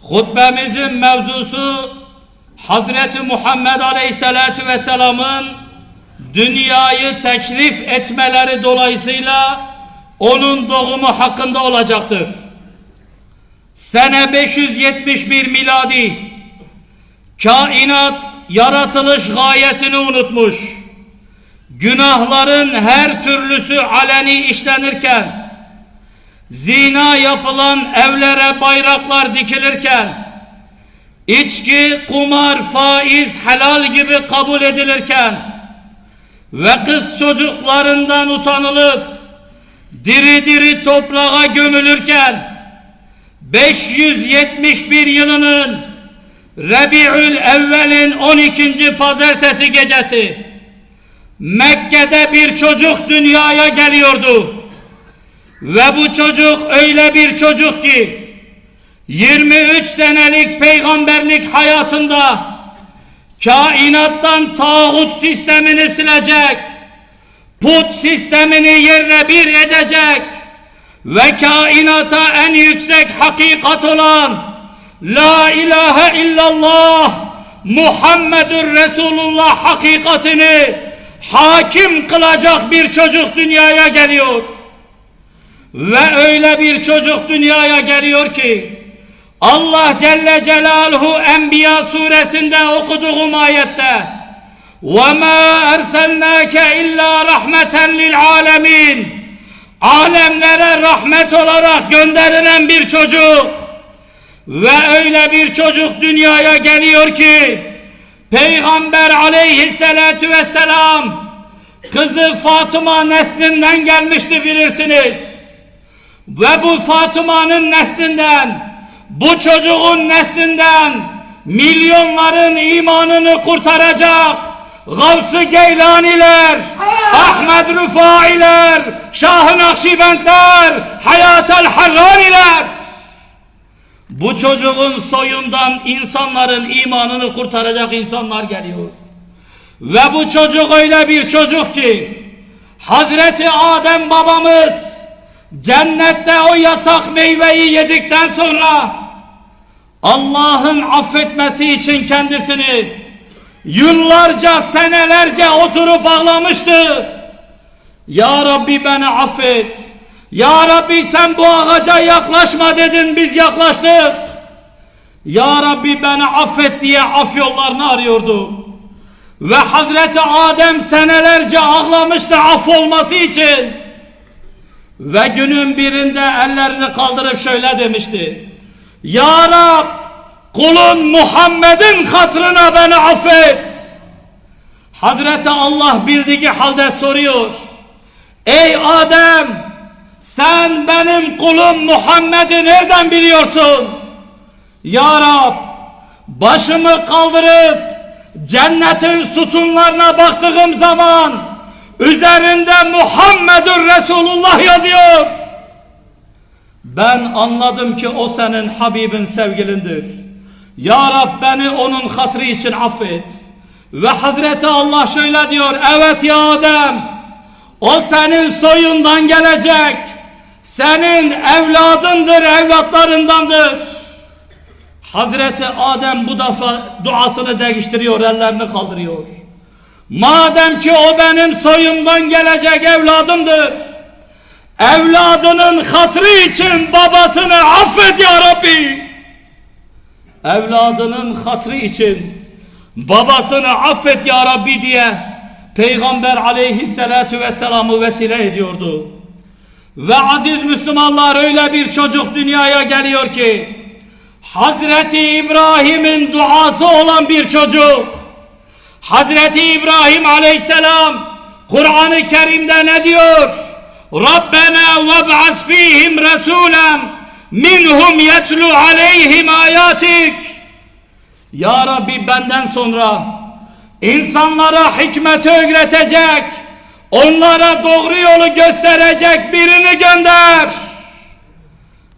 Hutbemizin mevzusu Hazreti Muhammed Aleyhisselatü Vesselam'ın dünyayı teşrif etmeleri dolayısıyla onun doğumu hakkında olacaktır. Sene 571 miladi kainat yaratılış gayesini unutmuş. Günahların her türlüsü aleni işlenirken zina yapılan evlere bayraklar dikilirken, içki, kumar, faiz helal gibi kabul edilirken ve kız çocuklarından utanılıp diri diri toprağa gömülürken 571 yılının Rebiül Evvel'in 12. pazartesi gecesi Mekke'de bir çocuk dünyaya geliyordu. Ve bu çocuk öyle bir çocuk ki 23 senelik peygamberlik hayatında kainattan tağut sistemini silecek, put sistemini yerle bir edecek ve kainata en yüksek hakikat olan La ilahe illallah Muhammedur Resulullah hakikatini hakim kılacak bir çocuk dünyaya geliyor. Ve öyle bir çocuk dünyaya geliyor ki Allah Celle Celaluhu Enbiya suresinde okuduğum ayette وَمَا أَرْسَلْنَاكَ إِلَّا رَحْمَةً لِلْعَالَمِينَ Alemlere rahmet olarak gönderilen bir çocuk ve öyle bir çocuk dünyaya geliyor ki Peygamber aleyhissalatu vesselam kızı Fatıma neslinden gelmişti bilirsiniz. Ve bu Fatıma'nın neslinden, bu çocuğun neslinden milyonların imanını kurtaracak Gavs-ı Geylaniler, Ahmed Rıfailer, Şah-ı Nakşibendler, Hayat-el Harraniler bu çocuğun soyundan insanların imanını kurtaracak insanlar geliyor. Ve bu çocuk öyle bir çocuk ki Hazreti Adem babamız cennette o yasak meyveyi yedikten sonra Allah'ın affetmesi için kendisini yıllarca senelerce oturup ağlamıştı. Ya Rabbi beni affet. Ya Rabbi sen bu ağaca yaklaşma dedin biz yaklaştık. Ya Rabbi beni affet diye af yollarını arıyordu. Ve Hazreti Adem senelerce ağlamıştı af olması için. Ve günün birinde ellerini kaldırıp şöyle demişti. Ya Rab kulun Muhammed'in hatırına beni affet. Hazreti Allah bildiği halde soruyor. Ey Adem sen benim kulum Muhammed'i nereden biliyorsun? Ya Rab başımı kaldırıp cennetin sütunlarına baktığım zaman üzerinde Muhammedur Resulullah yazıyor. Ben anladım ki o senin Habibin sevgilindir. Ya Rab beni onun hatrı için affet. Ve Hazreti Allah şöyle diyor. Evet ya Adem. O senin soyundan gelecek. Senin evladındır, evlatlarındandır. Hazreti Adem bu defa duasını değiştiriyor, ellerini kaldırıyor. Madem ki o benim soyumdan gelecek evladımdır. Evladının hatrı için babasını affet ya Rabbi. Evladının hatrı için babasını affet ya Rabbi diye Peygamber aleyhissalatu vesselam'ı vesile ediyordu. Ve aziz Müslümanlar öyle bir çocuk dünyaya geliyor ki Hazreti İbrahim'in duası olan bir çocuk. Hazreti İbrahim aleyhisselam Kur'an-ı Kerim'de ne diyor? Rabbena veb'as fihim resulem minhum yetlu aleyhim ayatik. Ya Rabbi benden sonra insanlara hikmeti öğretecek, onlara doğru yolu gösterecek birini gönder.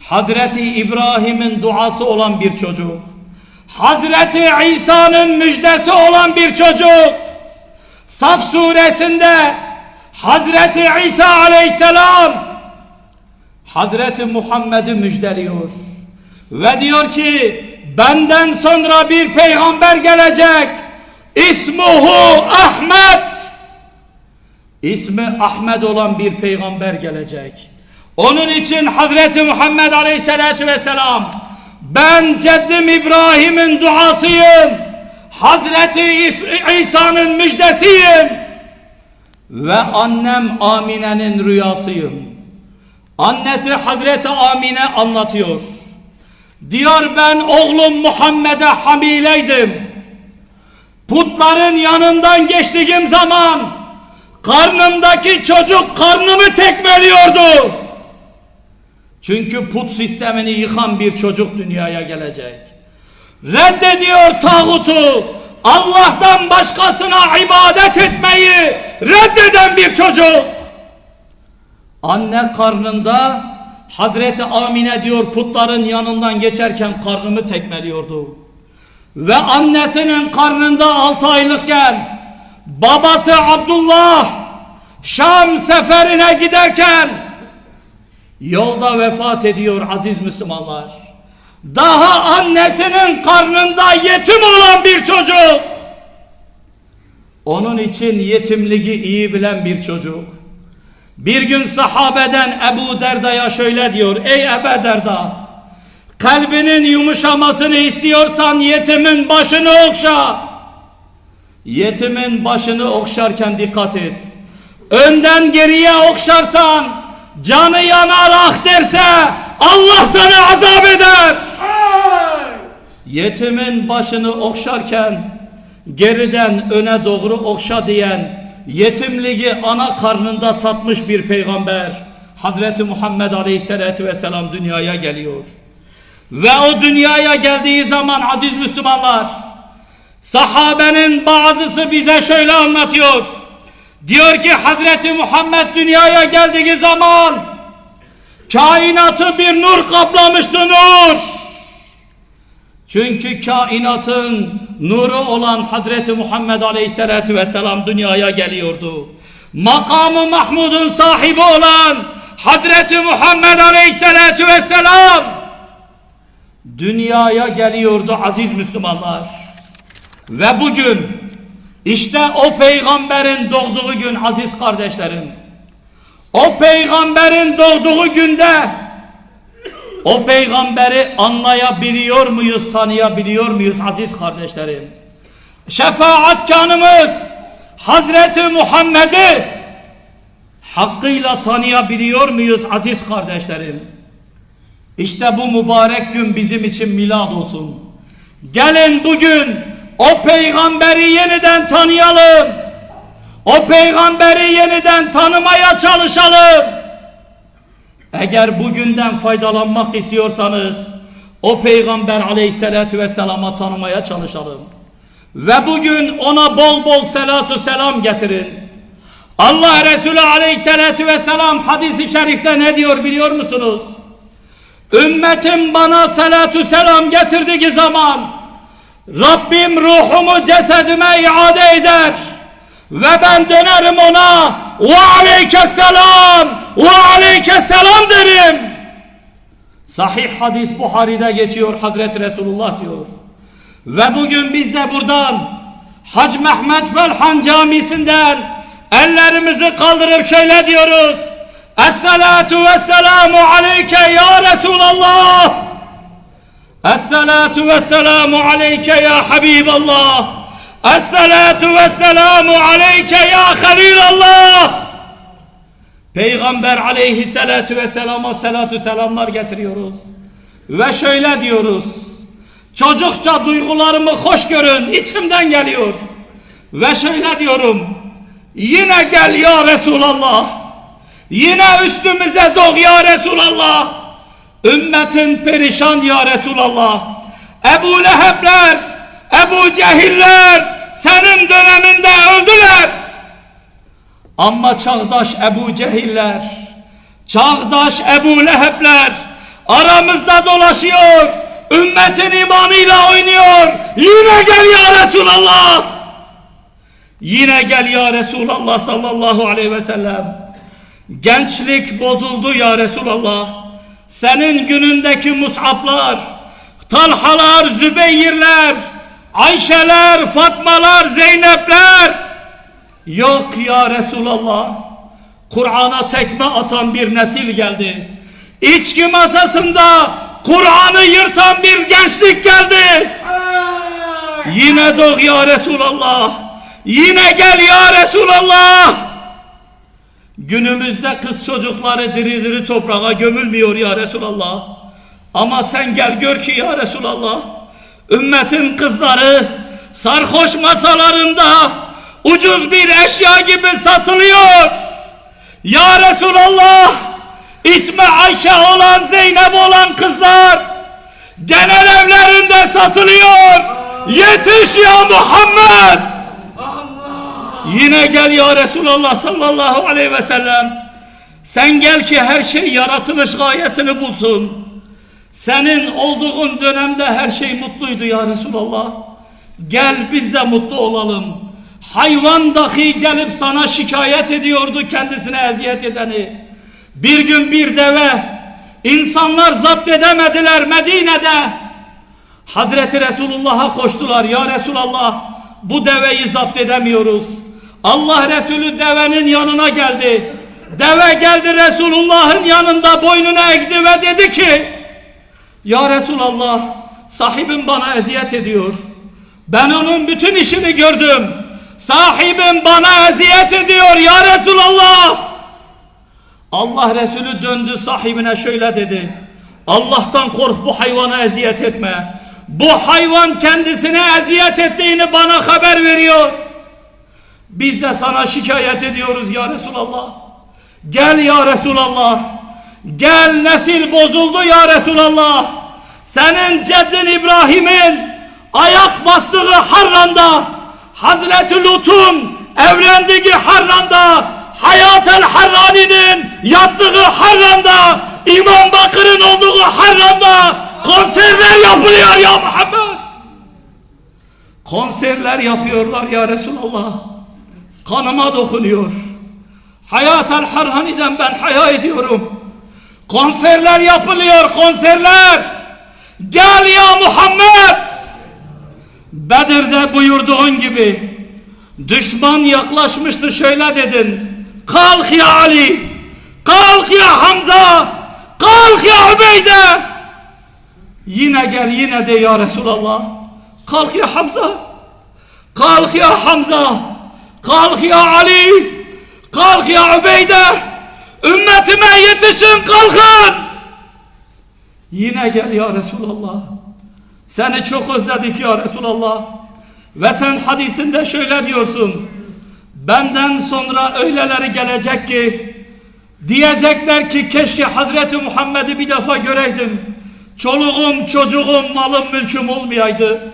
Hazreti İbrahim'in duası olan bir çocuk. Hazreti İsa'nın müjdesi olan bir çocuk. Saf suresinde Hazreti İsa aleyhisselam Hazreti Muhammed'i müjdeliyor. Ve diyor ki benden sonra bir peygamber gelecek. İsmuhu Ahmet. İsmi Ahmet olan bir peygamber gelecek. Onun için Hazreti Muhammed Aleyhisselatü Vesselam ben ceddim İbrahim'in duasıyım. Hazreti İs- İsa'nın müjdesiyim. Ve annem Amine'nin rüyasıyım. Annesi Hazreti Amine anlatıyor. Diyor ben oğlum Muhammed'e hamileydim. Putların yanından geçtiğim zaman karnımdaki çocuk karnımı tekmeliyordu. Çünkü put sistemini yıkan bir çocuk dünyaya gelecek. Reddediyor tağutu. Allah'tan başkasına ibadet etmeyi reddeden bir çocuk. Anne karnında Hazreti Amine diyor putların yanından geçerken karnımı tekmeliyordu. Ve annesinin karnında altı aylıkken babası Abdullah Şam seferine giderken yolda vefat ediyor aziz Müslümanlar. Daha annesinin karnında yetim olan bir çocuk. Onun için yetimliği iyi bilen bir çocuk. Bir gün sahabeden Ebu Derda'ya şöyle diyor. Ey Ebu Derda kalbinin yumuşamasını istiyorsan yetimin başını okşa. Yetimin başını okşarken dikkat et. Önden geriye okşarsan canı yanar ah derse Allah sana azap eder. Yetimin başını okşarken geriden öne doğru okşa diyen yetimliği ana karnında tatmış bir peygamber Hazreti Muhammed Aleyhisselatü Vesselam dünyaya geliyor. Ve o dünyaya geldiği zaman aziz Müslümanlar sahabenin bazısı bize şöyle anlatıyor. Diyor ki Hazreti Muhammed dünyaya geldiği zaman kainatı bir nur kaplamıştı nur. Çünkü kainatın nuru olan Hazreti Muhammed Aleyhisselatü Vesselam dünyaya geliyordu. Makamı Mahmud'un sahibi olan Hazreti Muhammed Aleyhisselatü Vesselam dünyaya geliyordu aziz Müslümanlar. Ve bugün işte o peygamberin doğduğu gün aziz kardeşlerim. O peygamberin doğduğu günde o peygamberi anlayabiliyor muyuz, tanıyabiliyor muyuz aziz kardeşlerim? Şefaatkanımız Hazreti Muhammed'i hakkıyla tanıyabiliyor muyuz aziz kardeşlerim? İşte bu mübarek gün bizim için milad olsun. Gelin bugün o peygamberi yeniden tanıyalım. O peygamberi yeniden tanımaya çalışalım. Eğer bugünden faydalanmak istiyorsanız o peygamber aleyhissalatü vesselama tanımaya çalışalım. Ve bugün ona bol bol selatu selam getirin. Allah Resulü aleyhissalatü vesselam hadisi şerifte ne diyor biliyor musunuz? Ümmetim bana salatu selam getirdiği zaman Rabbim ruhumu cesedime iade eder ve ben dönerim ona ve aleykesselam ve aleykesselam derim. Sahih hadis Buhari'de geçiyor Hazreti Resulullah diyor. Ve bugün biz de buradan Hac Mehmet Felhan Camisi'nden ellerimizi kaldırıp şöyle diyoruz. Esselatu vesselamu aleyke ya Resulallah. Esselatu vesselamu aleyke ya Habiballah. Esselatu vesselamu aleyke ya Halilallah. Peygamber aleyhissalatu vesselama salatu selamlar getiriyoruz. Ve şöyle diyoruz. Çocukça duygularımı hoş görün. içimden geliyor. Ve şöyle diyorum. Yine gel ya Resulallah. Yine üstümüze doğ ya Resulallah. Ümmetin perişan ya Resulallah. Ebu Lehebler, Ebu Cehiller senin döneminde öldüler. Ama çağdaş Ebu Cehiller, çağdaş Ebu Lehebler aramızda dolaşıyor. Ümmetin imanıyla oynuyor. Yine gel ya Resulallah. Yine gel ya Resulallah sallallahu aleyhi ve sellem. Gençlik bozuldu ya Resulallah. Senin günündeki mus'ablar, Talhalar, Zübeyirler, Ayşeler, Fatmalar, Zeynepler. Yok ya Resulallah. Kur'an'a tekme atan bir nesil geldi. İçki masasında Kur'an'ı yırtan bir gençlik geldi. Yine doğ ya Resulallah. Yine gel ya Resulallah. Günümüzde kız çocukları diri diri toprağa gömülmüyor ya Resulallah. Ama sen gel gör ki ya Resulallah. Ümmetin kızları sarhoş masalarında ucuz bir eşya gibi satılıyor. Ya Resulallah ismi Ayşe olan Zeynep olan kızlar genel evlerinde satılıyor. Yetiş ya Muhammed. Yine gel ya Resulallah sallallahu aleyhi ve sellem. Sen gel ki her şey yaratılış gayesini bulsun. Senin olduğun dönemde her şey mutluydu ya Resulallah. Gel biz de mutlu olalım. Hayvan dahi gelip sana şikayet ediyordu kendisine eziyet edeni. Bir gün bir deve insanlar zapt edemediler Medine'de. Hazreti Resulullah'a koştular. Ya Resulallah bu deveyi zapt edemiyoruz. Allah Resulü devenin yanına geldi. Deve geldi Resulullah'ın yanında boynunu eğdi ve dedi ki Ya Resulallah sahibim bana eziyet ediyor. Ben onun bütün işini gördüm. Sahibim bana eziyet ediyor ya Resulallah. Allah Resulü döndü sahibine şöyle dedi. Allah'tan kork bu hayvana eziyet etme. Bu hayvan kendisine eziyet ettiğini bana haber veriyor. Biz de sana şikayet ediyoruz ya Resulallah. Gel ya Resulallah. Gel nesil bozuldu ya Resulallah. Senin ceddin İbrahim'in ayak bastığı Harran'da Hazreti Lut'un evlendiği Harran'da Hayat el Harrani'nin yattığı Harran'da İmam Bakır'ın olduğu Harran'da konserler yapılıyor ya Muhammed. Konserler yapıyorlar ya Resulallah. Kanıma dokunuyor. Hayat el Harrani'den ben haya ediyorum. Konserler yapılıyor konserler. Gel ya Muhammed. Bedir'de buyurduğun gibi düşman yaklaşmıştı şöyle dedin. Kalk ya Ali. Kalk ya Hamza. Kalk ya Ubeyde. Yine gel yine de ya Resulallah. Kalk ya Hamza. Kalk ya Hamza. Kalk ya Ali. Kalk ya Ubeyde. Ümmetime yetişin kalkın. Yine gel ya Resulallah. Seni çok özledik ya Resulallah. Ve sen hadisinde şöyle diyorsun. Benden sonra öyleleri gelecek ki diyecekler ki keşke Hazreti Muhammed'i bir defa göreydim. Çoluğum, çocuğum, malım, mülküm olmayaydı.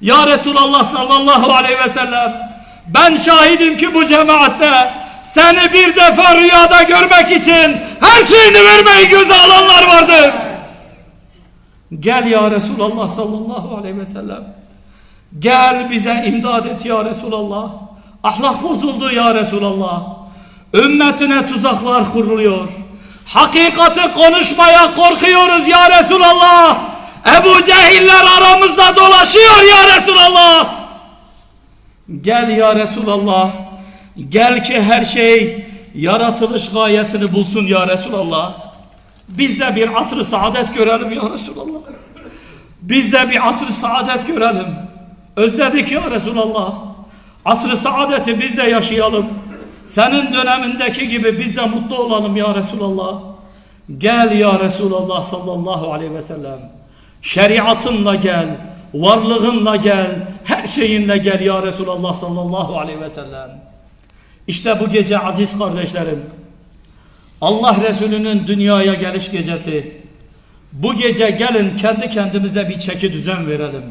Ya Resulallah sallallahu aleyhi ve sellem ben şahidim ki bu cemaatte seni bir defa rüyada görmek için her şeyini vermeyi göze alanlar vardır. Gel ya Resulallah sallallahu aleyhi ve sellem. Gel bize imdad et ya Resulallah. Ahlak bozuldu ya Resulallah. Ümmetine tuzaklar kuruluyor. Hakikati konuşmaya korkuyoruz ya Resulallah. Ebu Cehiller aramızda dolaşıyor ya Resulallah. Gel ya Resulallah. Gel ki her şey yaratılış gayesini bulsun ya Resulallah. Biz de bir asr-ı saadet görelim ya Resulallah. Biz de bir asr-ı saadet görelim. Özledik ya Resulallah. Asr-ı saadeti biz de yaşayalım. Senin dönemindeki gibi biz de mutlu olalım ya Resulallah. Gel ya Resulallah sallallahu aleyhi ve sellem. Şeriatınla gel, varlığınla gel, her şeyinle gel ya Resulallah sallallahu aleyhi ve sellem. İşte bu gece aziz kardeşlerim, Allah Resulü'nün dünyaya geliş gecesi. Bu gece gelin kendi kendimize bir çeki düzen verelim.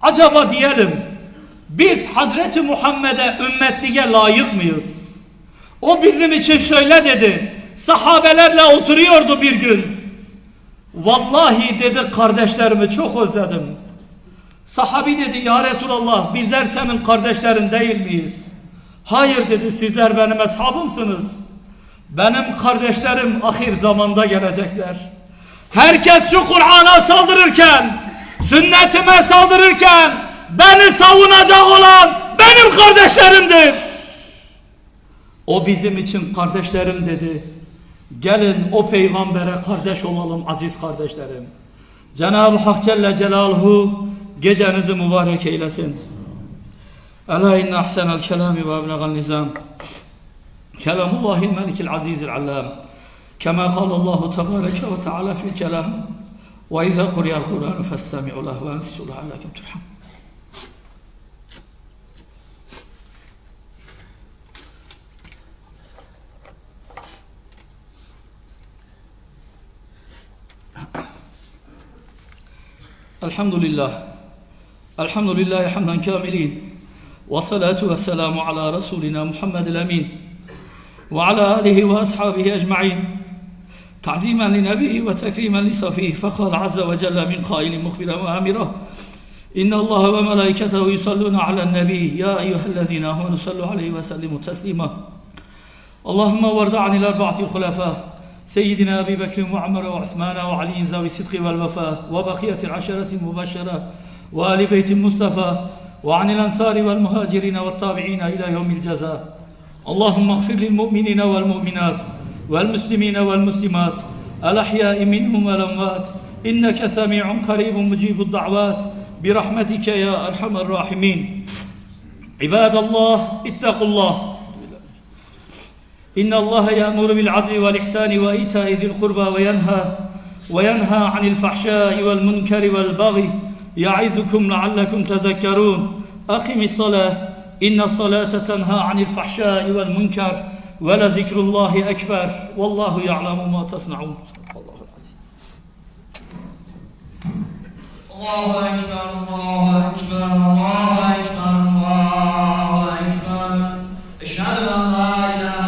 Acaba diyelim biz Hazreti Muhammed'e ümmetliğe layık mıyız? O bizim için şöyle dedi. Sahabelerle oturuyordu bir gün. Vallahi dedi kardeşlerimi çok özledim. Sahabi dedi ya Resulallah bizler senin kardeşlerin değil miyiz? Hayır dedi sizler benim eshabımsınız. Benim kardeşlerim ahir zamanda gelecekler. Herkes şu Kur'an'a saldırırken sünnetime saldırırken beni savunacak olan benim kardeşlerimdir. O bizim için kardeşlerim dedi. Gelin o peygambere kardeş olalım aziz kardeşlerim. Cenab-ı Hak Celle Celaluhu Gecenizi mübarek eylesin. Ela inne ahsenel kelami ve ablegal nizam. Kelamullahil melikil azizil allam. Kema kalallahu tebareke ve teala fil kelam. Ve izâ kuriyel Kur'an festemi'u leh ve ensitu lehallekum turham. Elhamdülillah. الحمد لله حمدا كاملين والصلاة والسلام على رسولنا محمد الأمين وعلى آله وأصحابه أجمعين تعظيما لنبيه وتكريما لصفيه فقال عز وجل من قائل مخبرا وآمرا إن الله وملائكته يصلون على النبي يا أيها الذين آمنوا صلوا عليه وسلموا تسليما اللهم وارض عن الأربعة الخلفاء سيدنا أبي بكر وعمر وعثمان وعلي ذوي الصدق والوفاء وبقية العشرة المبشرة وآل بيت المصطفى وعن الأنصار والمهاجرين والتابعين إلى يوم الجزاء. اللهم اغفر للمؤمنين والمؤمنات والمسلمين والمسلمات الأحياء منهم والأموات. إنك سميع قريب مجيب الدعوات. برحمتك يا أرحم الراحمين. عباد الله اتقوا الله. إن الله يأمر بالعدل والإحسان وإيتاء ذي القربى وينهى وينهى عن الفحشاء والمنكر والبغي يعظكم لعلكم تذكرون. أقم الصلاة. إن الصلاة تنهى عن الفحشاء والمنكر ولذكر الله أكبر. والله يعلم ما تصنعون. الله أكبر الله أكبر الله أكبر الله أكبر. أشهد أن لا إله